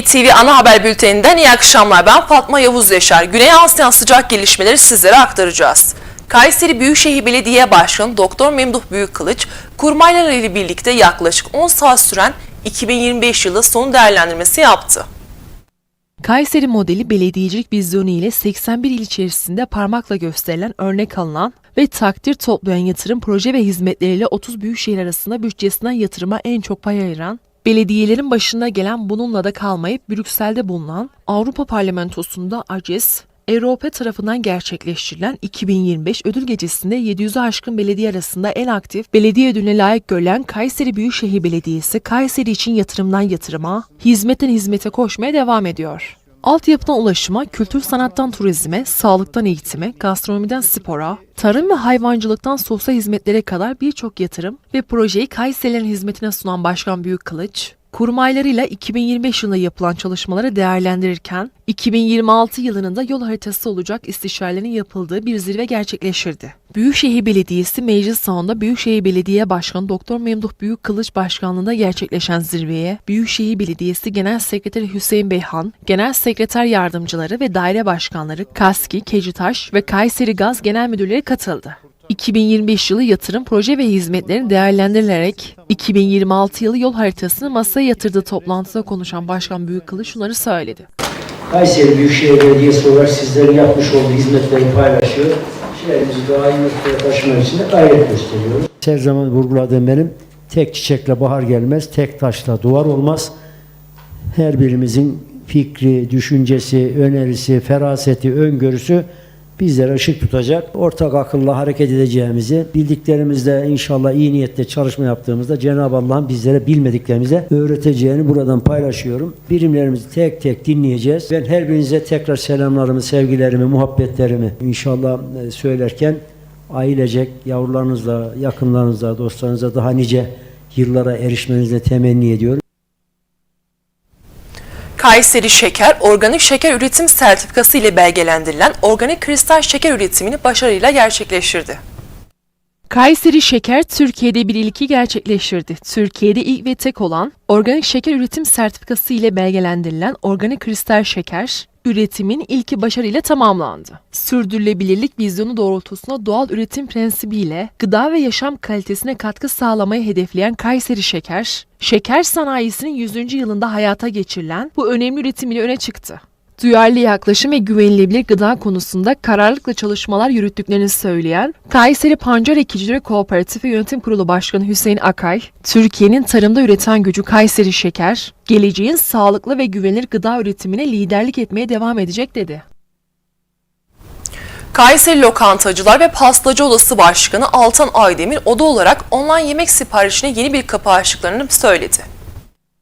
ETV Ana Haber Bülteni'nden iyi akşamlar. Ben Fatma Yavuz Yaşar. Güney Asya sıcak gelişmeleri sizlere aktaracağız. Kayseri Büyükşehir Belediye Başkanı Doktor Memduh Büyükkılıç, kurmaylar ile birlikte yaklaşık 10 saat süren 2025 yılı sonu değerlendirmesi yaptı. Kayseri modeli belediyecilik vizyonu ile 81 il içerisinde parmakla gösterilen örnek alınan ve takdir toplayan yatırım proje ve hizmetleriyle 30 büyükşehir arasında bütçesinden yatırıma en çok pay ayıran, belediyelerin başına gelen bununla da kalmayıp Brüksel'de bulunan Avrupa Parlamentosu'nda ACES, Avrupa tarafından gerçekleştirilen 2025 ödül gecesinde 700'ü aşkın belediye arasında en aktif belediye ödülüne layık görülen Kayseri Büyükşehir Belediyesi Kayseri için yatırımdan yatırıma, hizmetten hizmete koşmaya devam ediyor. Altyapıdan ulaşıma, kültür sanattan turizme, sağlıktan eğitime, gastronomiden spora, tarım ve hayvancılıktan sosyal hizmetlere kadar birçok yatırım ve projeyi Kayserilerin hizmetine sunan Başkan Büyükkılıç, kurmaylarıyla 2025 yılında yapılan çalışmaları değerlendirirken 2026 yılının da yol haritası olacak istişarelerin yapıldığı bir zirve gerçekleştirdi. Büyükşehir Belediyesi Meclis Salonunda Büyükşehir Belediye Başkanı Doktor Memduh Büyükkılıç Başkanlığında gerçekleşen zirveye Büyükşehir Belediyesi Genel Sekreteri Hüseyin Beyhan, Genel Sekreter Yardımcıları ve Daire Başkanları Kaski, Kecitaş ve Kayseri Gaz Genel Müdürleri katıldı. 2025 yılı yatırım proje ve hizmetlerin değerlendirilerek 2026 yılı yol haritasını masaya yatırdığı toplantıda konuşan Başkan Büyükkılıç şunları söyledi. Kayseri Büyükşehir Belediyesi olarak sizlerin yapmış olduğu hizmetleri paylaşıyor. Şehrimizi daha iyi noktaya taşımak için de gayret gösteriyoruz. Her zaman vurguladığım benim tek çiçekle bahar gelmez, tek taşla duvar olmaz. Her birimizin fikri, düşüncesi, önerisi, feraseti, öngörüsü bizlere ışık tutacak. Ortak akılla hareket edeceğimizi, bildiklerimizle inşallah iyi niyetle çalışma yaptığımızda Cenab-ı Allah'ın bizlere bilmediklerimize öğreteceğini buradan paylaşıyorum. Birimlerimizi tek tek dinleyeceğiz. Ben her birinize tekrar selamlarımı, sevgilerimi, muhabbetlerimi inşallah e, söylerken ailecek yavrularınızla, yakınlarınızla, dostlarınızla daha nice yıllara erişmenizi temenni ediyorum. Kayseri Şeker, organik şeker üretim sertifikası ile belgelendirilen organik kristal şeker üretimini başarıyla gerçekleştirdi. Kayseri Şeker Türkiye'de bir ilki gerçekleştirdi. Türkiye'de ilk ve tek olan organik şeker üretim sertifikası ile belgelendirilen organik kristal şeker üretimin ilki başarıyla tamamlandı. Sürdürülebilirlik vizyonu doğrultusunda doğal üretim prensibiyle gıda ve yaşam kalitesine katkı sağlamayı hedefleyen Kayseri Şeker, şeker sanayisinin 100. yılında hayata geçirilen bu önemli üretimiyle öne çıktı duyarlı yaklaşım ve güvenilebilir gıda konusunda kararlılıkla çalışmalar yürüttüklerini söyleyen Kayseri Pancar Ekicileri Kooperatifi Yönetim Kurulu Başkanı Hüseyin Akay, Türkiye'nin tarımda üreten gücü Kayseri Şeker, geleceğin sağlıklı ve güvenilir gıda üretimine liderlik etmeye devam edecek dedi. Kayseri Lokantacılar ve Pastacı Odası Başkanı Altan Aydemir oda olarak online yemek siparişine yeni bir kapı açtıklarını söyledi.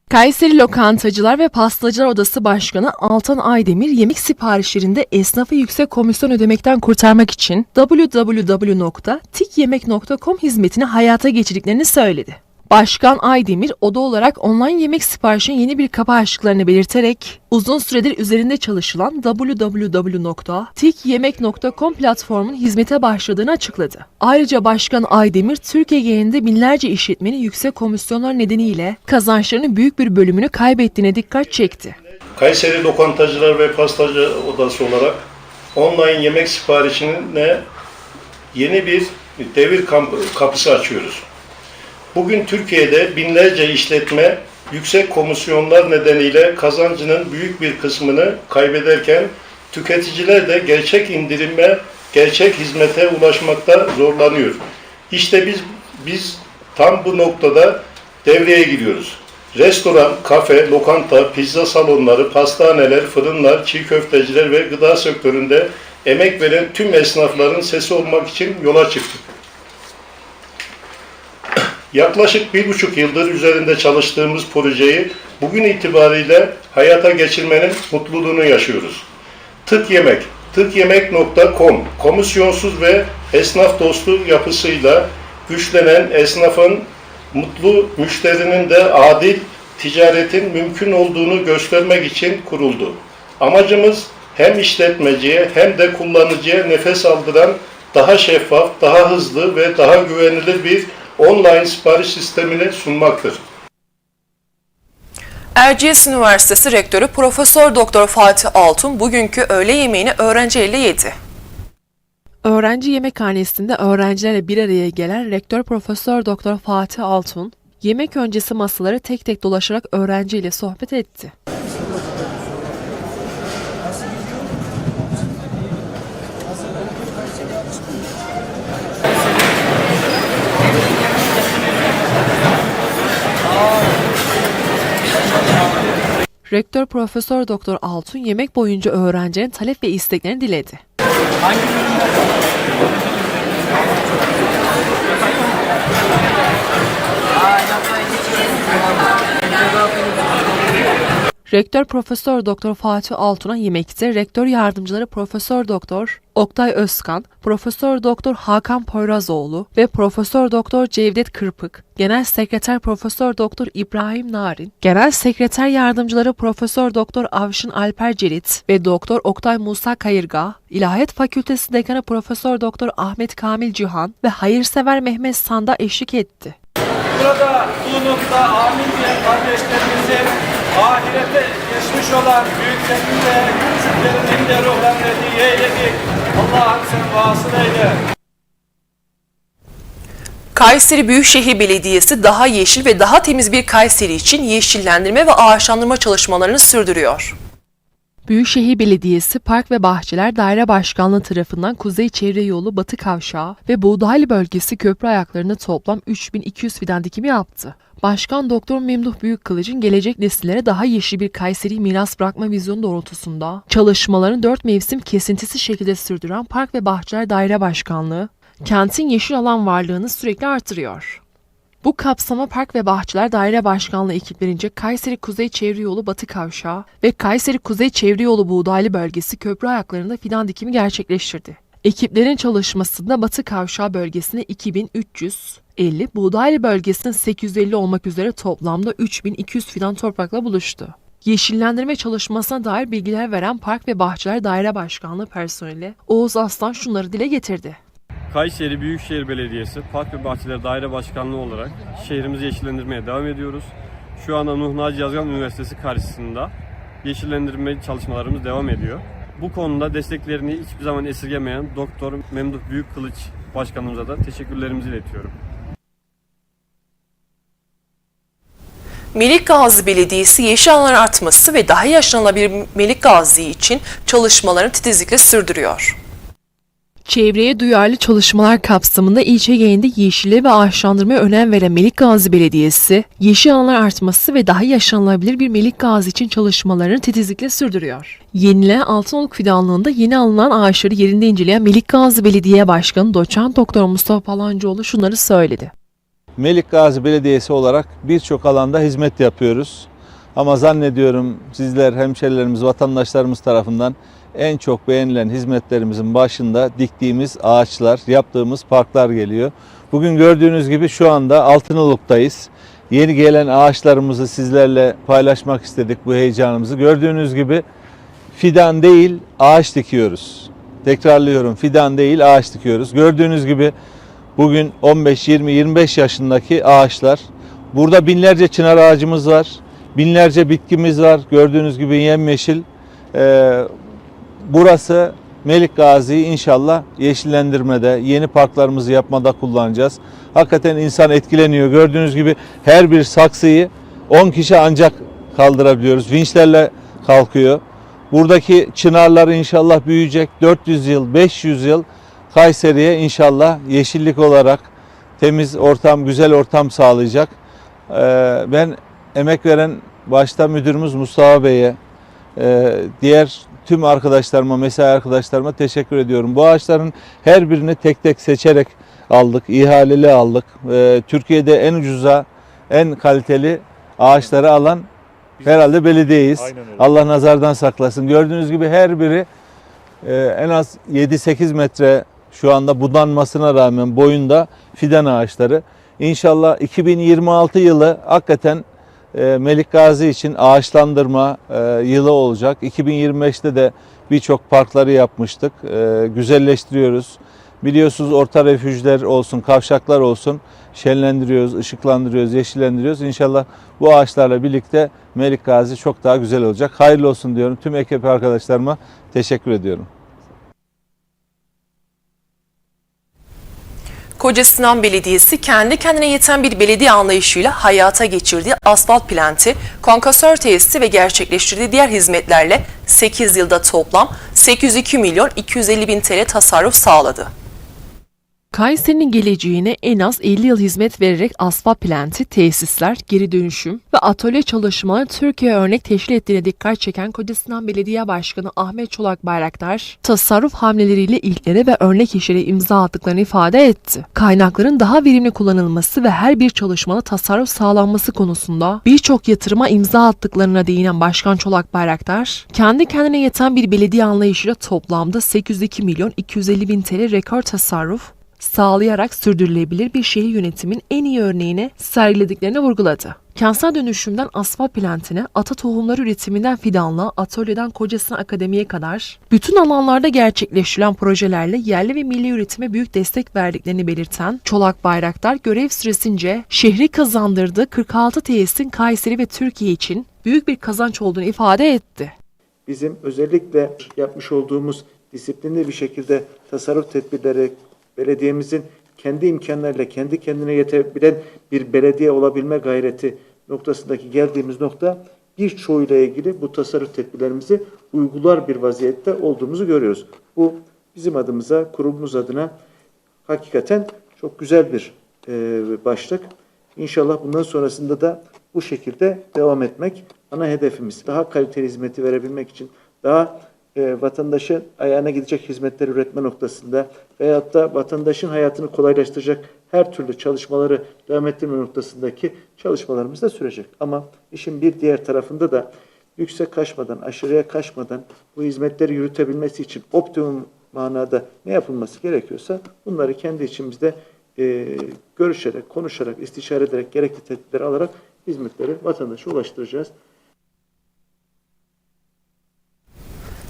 Kayseri Lokantacılar ve Pastacılar Odası Başkanı Altan Aydemir yemek siparişlerinde esnafı yüksek komisyon ödemekten kurtarmak için www.tikyemek.com hizmetini hayata geçirdiklerini söyledi. Başkan Aydemir oda olarak online yemek siparişinin yeni bir kapı açtıklarını belirterek uzun süredir üzerinde çalışılan www.tikyemek.com platformunun hizmete başladığını açıkladı. Ayrıca Başkan Aydemir Türkiye genelinde binlerce işletmenin yüksek komisyonlar nedeniyle kazançlarının büyük bir bölümünü kaybettiğine dikkat çekti. Kayseri Lokantacılar ve Pastacı Odası olarak online yemek siparişine yeni bir devir kapısı açıyoruz. Bugün Türkiye'de binlerce işletme yüksek komisyonlar nedeniyle kazancının büyük bir kısmını kaybederken tüketiciler de gerçek indirime, gerçek hizmete ulaşmakta zorlanıyor. İşte biz biz tam bu noktada devreye giriyoruz. Restoran, kafe, lokanta, pizza salonları, pastaneler, fırınlar, çiğ köfteciler ve gıda sektöründe emek veren tüm esnafların sesi olmak için yola çıktık. Yaklaşık bir buçuk yıldır üzerinde çalıştığımız projeyi bugün itibariyle hayata geçirmenin mutluluğunu yaşıyoruz. Tık Yemek, tıkyemek.com komisyonsuz ve esnaf dostu yapısıyla güçlenen esnafın mutlu müşterinin de adil ticaretin mümkün olduğunu göstermek için kuruldu. Amacımız hem işletmeciye hem de kullanıcıya nefes aldıran daha şeffaf, daha hızlı ve daha güvenilir bir online sipariş sistemini sunmaktır. Erciyes Üniversitesi Rektörü Profesör Doktor Fatih Altun bugünkü öğle yemeğini öğrencileriyle yedi. Öğrenci yemekhanesinde öğrencilerle bir araya gelen Rektör Profesör Doktor Fatih Altun, yemek öncesi masaları tek tek dolaşarak öğrenciyle sohbet etti. Rektör Profesör Doktor Altun yemek boyunca öğrencilerin talep ve isteklerini diledi. Rektör Profesör Doktor Fatih Altun'a yemekte rektör yardımcıları Profesör Doktor Oktay Özkan, Profesör Doktor Hakan Poyrazoğlu ve Profesör Doktor Cevdet Kırpık, Genel Sekreter Profesör Doktor İbrahim Narin, Genel Sekreter Yardımcıları Profesör Doktor Avşin Alper Cerit ve Doktor Oktay Musa Kayırga, İlahiyat Fakültesi Dekanı Profesör Doktor Ahmet Kamil Cihan ve hayırsever Mehmet Sanda eşlik etti. Burada bulunukta amin diyen kardeşlerimizin ahirete geçmiş olan büyüklerin de küçüklerinin de ruhlarını eyledik. Allah'ım sen vasıl eyle. Kayseri Büyükşehir Belediyesi daha yeşil ve daha temiz bir Kayseri için yeşillendirme ve ağaçlandırma çalışmalarını sürdürüyor. Büyükşehir Belediyesi Park ve Bahçeler Daire Başkanlığı tarafından Kuzey Çevre Yolu Batı Kavşağı ve Buğdaylı bölgesi köprü ayaklarına toplam 3200 fidan dikimi yaptı. Başkan Doktor Memduh Büyükkılıç'ın gelecek nesillere daha yeşil bir Kayseri miras bırakma vizyonu doğrultusunda çalışmalarını dört mevsim kesintisi şekilde sürdüren Park ve Bahçeler Daire Başkanlığı, kentin yeşil alan varlığını sürekli artırıyor. Bu kapsama Park ve Bahçeler Daire Başkanlığı ekiplerince Kayseri Kuzey Çevre Yolu Batı Kavşağı ve Kayseri Kuzey Çevre Yolu Buğdaylı bölgesi köprü ayaklarında fidan dikimi gerçekleştirdi. Ekiplerin çalışmasında Batı Kavşağı bölgesine 2350, Buğdaylı bölgesine 850 olmak üzere toplamda 3200 fidan toprakla buluştu. Yeşillendirme çalışmasına dair bilgiler veren Park ve Bahçeler Daire Başkanlığı personeli Oğuz Aslan şunları dile getirdi. Kayseri Büyükşehir Belediyesi Park ve Bahçeler Daire Başkanlığı olarak şehrimizi yeşillendirmeye devam ediyoruz. Şu anda Nuh Naci Yazgan Üniversitesi karşısında yeşillendirme çalışmalarımız devam ediyor. Bu konuda desteklerini hiçbir zaman esirgemeyen Doktor Memduh Büyükkılıç Başkanımıza da teşekkürlerimizi iletiyorum. Melik Gazi Belediyesi yeşil alanların artması ve daha yaşanılabilir Melik Gazi için çalışmalarını titizlikle sürdürüyor. Çevreye duyarlı çalışmalar kapsamında ilçe genelinde yeşile ve ağaçlandırmaya önem veren Melik Gazi Belediyesi, yeşil alanlar artması ve daha yaşanılabilir bir Melik Gazi için çalışmalarını titizlikle sürdürüyor. Yenilenen Altınoluk fidanlığında yeni alınan ağaçları yerinde inceleyen Melik Gazi Belediye Başkanı Doçent Doktor Mustafa Palancıoğlu şunları söyledi. Melik Gazi Belediyesi olarak birçok alanda hizmet yapıyoruz. Ama zannediyorum sizler, hemşerilerimiz, vatandaşlarımız tarafından en çok beğenilen hizmetlerimizin başında diktiğimiz ağaçlar, yaptığımız parklar geliyor. Bugün gördüğünüz gibi şu anda Altınoluk'tayız. Yeni gelen ağaçlarımızı sizlerle paylaşmak istedik bu heyecanımızı. Gördüğünüz gibi fidan değil ağaç dikiyoruz. Tekrarlıyorum fidan değil ağaç dikiyoruz. Gördüğünüz gibi bugün 15, 20, 25 yaşındaki ağaçlar. Burada binlerce çınar ağacımız var. Binlerce bitkimiz var. Gördüğünüz gibi yemyeşil. Ee, burası Melik Gazi'yi inşallah yeşillendirmede, yeni parklarımızı yapmada kullanacağız. Hakikaten insan etkileniyor. Gördüğünüz gibi her bir saksıyı 10 kişi ancak kaldırabiliyoruz. Vinçlerle kalkıyor. Buradaki çınarlar inşallah büyüyecek. 400 yıl, 500 yıl Kayseri'ye inşallah yeşillik olarak temiz ortam, güzel ortam sağlayacak. Ee, ben emek veren başta müdürümüz Mustafa Bey'e, e, diğer tüm arkadaşlarıma, mesai arkadaşlarıma teşekkür ediyorum. Bu ağaçların her birini tek tek seçerek aldık, ihaleli aldık. Ee, Türkiye'de en ucuza, en kaliteli ağaçları alan herhalde belediyeyiz. Allah nazardan saklasın. Gördüğünüz gibi her biri e, en az 7-8 metre şu anda budanmasına rağmen boyunda fidan ağaçları. İnşallah 2026 yılı hakikaten Melik Gazi için ağaçlandırma e, yılı olacak. 2025'te de birçok parkları yapmıştık. E, güzelleştiriyoruz. Biliyorsunuz orta refüjler olsun, kavşaklar olsun şenlendiriyoruz, ışıklandırıyoruz, yeşillendiriyoruz. İnşallah bu ağaçlarla birlikte Melik Gazi çok daha güzel olacak. Hayırlı olsun diyorum. Tüm ekip arkadaşlarıma teşekkür ediyorum. Koca Sinan Belediyesi kendi kendine yeten bir belediye anlayışıyla hayata geçirdiği asfalt planti, konkasör tesisi ve gerçekleştirdiği diğer hizmetlerle 8 yılda toplam 802 milyon 250 bin TL tasarruf sağladı. Kayseri'nin geleceğine en az 50 yıl hizmet vererek asfalt planti, tesisler, geri dönüşüm ve atölye çalışmaları Türkiye örnek teşkil ettiğine dikkat çeken Kocasinan Belediye Başkanı Ahmet Çolak Bayraktar, tasarruf hamleleriyle ilklere ve örnek işlere imza attıklarını ifade etti. Kaynakların daha verimli kullanılması ve her bir çalışmada tasarruf sağlanması konusunda birçok yatırıma imza attıklarına değinen Başkan Çolak Bayraktar, kendi kendine yeten bir belediye anlayışıyla toplamda 802 milyon 250 bin TL rekor tasarruf sağlayarak sürdürülebilir bir şehir yönetimin en iyi örneğini sergilediklerini vurguladı. Kentsel dönüşümden asfalt plantine, ata tohumları üretiminden fidanlığa, atölyeden kocasına akademiye kadar bütün alanlarda gerçekleştirilen projelerle yerli ve milli üretime büyük destek verdiklerini belirten Çolak Bayraktar görev süresince şehri kazandırdığı 46 tesisin Kayseri ve Türkiye için büyük bir kazanç olduğunu ifade etti. bizim özellikle yapmış olduğumuz disiplinli bir şekilde tasarruf tedbirleri belediyemizin kendi imkanlarıyla kendi kendine yetebilen bir belediye olabilme gayreti noktasındaki geldiğimiz nokta birçoğuyla ilgili bu tasarruf tedbirlerimizi uygular bir vaziyette olduğumuzu görüyoruz. Bu bizim adımıza, kurumumuz adına hakikaten çok güzel bir e, başlık. İnşallah bundan sonrasında da bu şekilde devam etmek ana hedefimiz. Daha kaliteli hizmeti verebilmek için, daha e, vatandaşın ayağına gidecek hizmetler üretme noktasında veyahut da vatandaşın hayatını kolaylaştıracak her türlü çalışmaları devam ettirme noktasındaki çalışmalarımız da sürecek. Ama işin bir diğer tarafında da yüksek kaçmadan, aşırıya kaçmadan bu hizmetleri yürütebilmesi için optimum manada ne yapılması gerekiyorsa bunları kendi içimizde e, görüşerek, konuşarak, istişare ederek, gerekli tedbirleri alarak hizmetleri vatandaşa ulaştıracağız.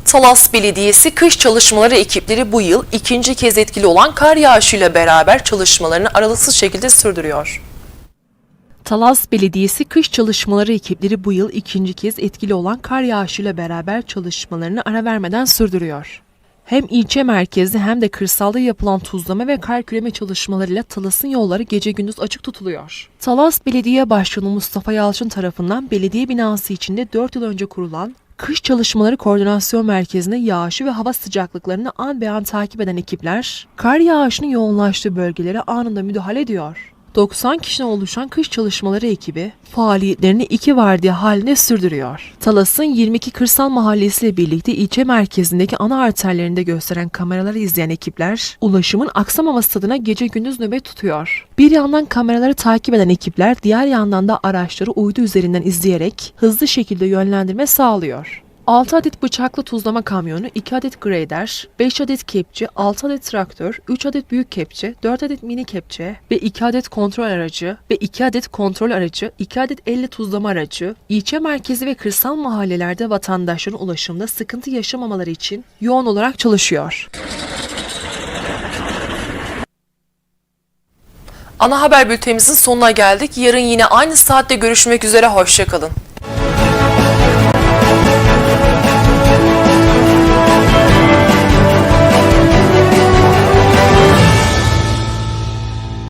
Talas Belediyesi kış çalışmaları ekipleri bu yıl ikinci kez etkili olan kar yağışıyla beraber çalışmalarını aralıksız şekilde sürdürüyor. Talas Belediyesi kış çalışmaları ekipleri bu yıl ikinci kez etkili olan kar yağışıyla beraber çalışmalarını ara vermeden sürdürüyor. Hem ilçe merkezi hem de kırsalda yapılan tuzlama ve kar küreme çalışmalarıyla Talas'ın yolları gece gündüz açık tutuluyor. Talas Belediye Başkanı Mustafa Yalçın tarafından belediye binası içinde 4 yıl önce kurulan Kış Çalışmaları Koordinasyon Merkezi'ne yağışı ve hava sıcaklıklarını an be an takip eden ekipler, kar yağışının yoğunlaştığı bölgelere anında müdahale ediyor. 90 kişiden oluşan kış çalışmaları ekibi faaliyetlerini iki vardiya halinde sürdürüyor. Talas'ın 22 kırsal mahallesiyle birlikte ilçe merkezindeki ana arterlerinde gösteren kameraları izleyen ekipler ulaşımın aksamaması adına gece gündüz nöbet tutuyor. Bir yandan kameraları takip eden ekipler diğer yandan da araçları uydu üzerinden izleyerek hızlı şekilde yönlendirme sağlıyor. 6 adet bıçaklı tuzlama kamyonu, 2 adet grader, 5 adet kepçe, 6 adet traktör, 3 adet büyük kepçe, 4 adet mini kepçe ve 2 adet kontrol aracı ve 2 adet kontrol aracı, 2 adet elle tuzlama aracı, ilçe merkezi ve kırsal mahallelerde vatandaşların ulaşımda sıkıntı yaşamamaları için yoğun olarak çalışıyor. Ana haber bültenimizin sonuna geldik. Yarın yine aynı saatte görüşmek üzere. Hoşçakalın.